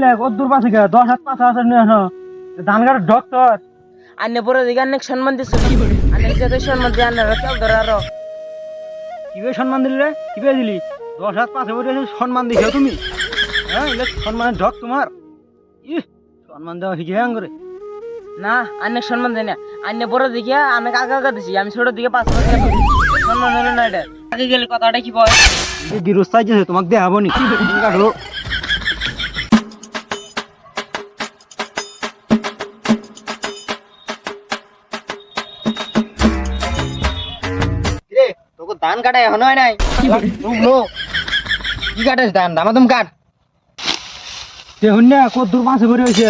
লে কদ্দুর পাশে গে দশ হাত পাঁচ হাজার নিয়ে আসো ধান কাটার ডক্টর আন্নে পরে দিকে অনেক সম্মান দিছিল অনেক যত সম্মান দিয়ে আন্নারা কেউ ধরে আরও। কীভাবে সম্মান দিলি রে? কীভাবে দিলি? দশ হাত পাঁচে বসে সম্মান দিছো তুমি? হ্যাঁ সম্মানের ডক তোমার। ই সম্মান দেওয়া শিখে হ্যাঁ করে না অনেক সম্মান দেয় না। আন্নে পরে দিকে অনেক আগা আগা দিছি আমি ছোট দিকে পাঁচ হাজার। সম্মান হলো না এটা। আগে গেলে কথাটা কি বয় গিরস্তাই যেছে তোমাকে দেখাবো নি। কাটো। ধান কাটা এখনও হয় নাই? ডুবলো কি কাটিস ধান? দামাদম কাট। দেখুন না কদ্দুর পাশে পড়ে হয়েছে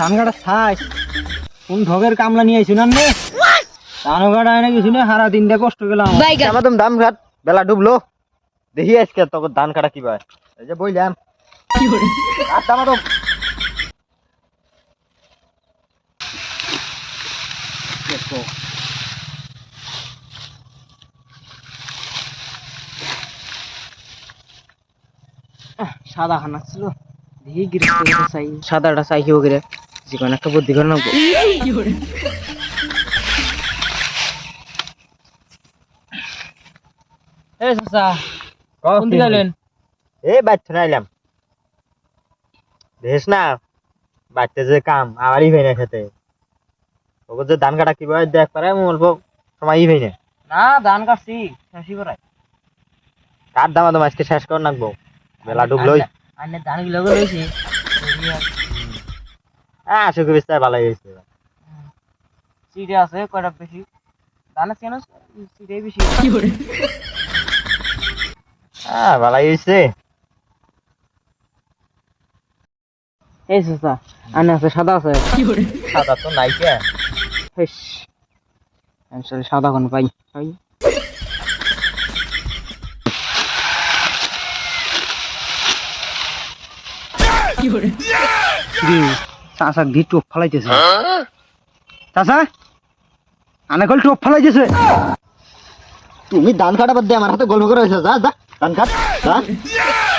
ধান কাটা ছাই। কোন ঢগের কামলা নিয়ে আইসি না রে ধান কাটা এনে গেছি না সারা দিনটা কষ্ট গেলাম দামাদম দাম কাট বেলা ডুবলো। দেখি আজকে তোকে ধান কাটা কি পায় এই যে বইলাম। আর দামাদম সাদা খানা ছিল দেখি গিরস্ত চাই। সাদাটা চাই কি করে যে কোনো একটা বুদ্ধি করে নেব। এ চাচা। কোন দিকে গেলেন এই বাচ্চা নাইলাম দেখিস না বাচ্চা যে কাম আবারই ভাই না খেতে ওকে যে ধান কাটা কি দেখ পারে আমি অল্প সময়ই ভাই না না ধান কাটছি শেষই করাই কার দামাদম আজকে শেষ কর নাকবো? বেলা ডুবলোই। ধানগুলো হ্যাঁ সুখে বিস্তার ভালোই হয়েছে। চিড়ে আছে কয়টা বেশি? ধানের কেন? চিড়ে বেশি। হ্যাঁ ভালোই হয়েছে এই চাচা আনে আছে সাদা আছে। সাদা তো নাই কে? হেস। আসলে সাদা কোন পাই। পাই। চাষা ঘি টোপ ফালাইতেছে। চাষা আনে কল টোপ ফালাইতেছে। তুমি ধান কাটা বাদ দিয়ে আমার হাতে গল্প করে যা যা। ধান কাট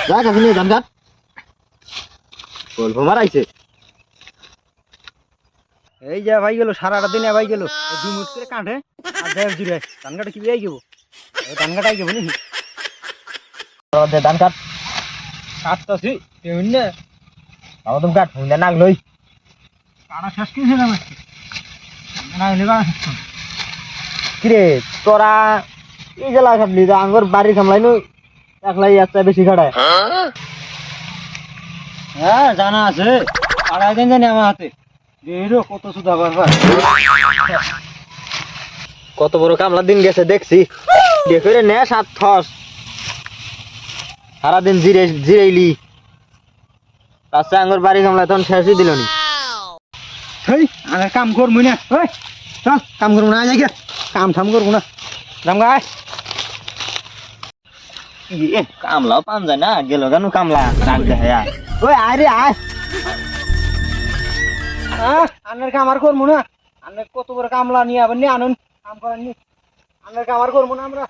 যা কাছে নিয়ে ধান কাট গল্প মারাইছে এই যে ভাই গেল সারাটা দিনে ভাই গেল। দুই মুঠ করে কাঁঠে আর দেড় জুড়ে। ধান কাটা কি বিয়ে গেবো ধান কাটা গেবো নি ধান কাট কাটতাছি তেমন না? আমার তুমি কাট হুইন্দা নাক লই। কাটা শেষ কিনছে না না হলে কাটা শেষ কিরে তোরা এই জেলা খাটলি তো আঙ্গর বাড়ি সামলাই নই একলাই একটা বেশি খাটায়। হ্যাঁ জানা আছে। আড়াই দিন জানি আমার হাতে। দেরো কত সুদা করবার কত বড় কামলা দিন গেছে দেখছি। দেখে নে সাত থস সারাদিন জিরে জিরাইলি। তাছাড়া আঙ্গর বাড়ি সামলাই তখন শেষই দিল নি। হেই কাম করব না। ওই চল কাম করব না যাই গে। কাম ঠাম করব না। রাম কামলাও পান যায় না গেল কেন কামলা? ডাক দেখে ওই আরে আয়। আহ আনের কামার করব না। আনের কত বড় কামলা নিয়ে আবার নিয়ে আনুন, কাম করার নি আনের কামার করব না আমরা।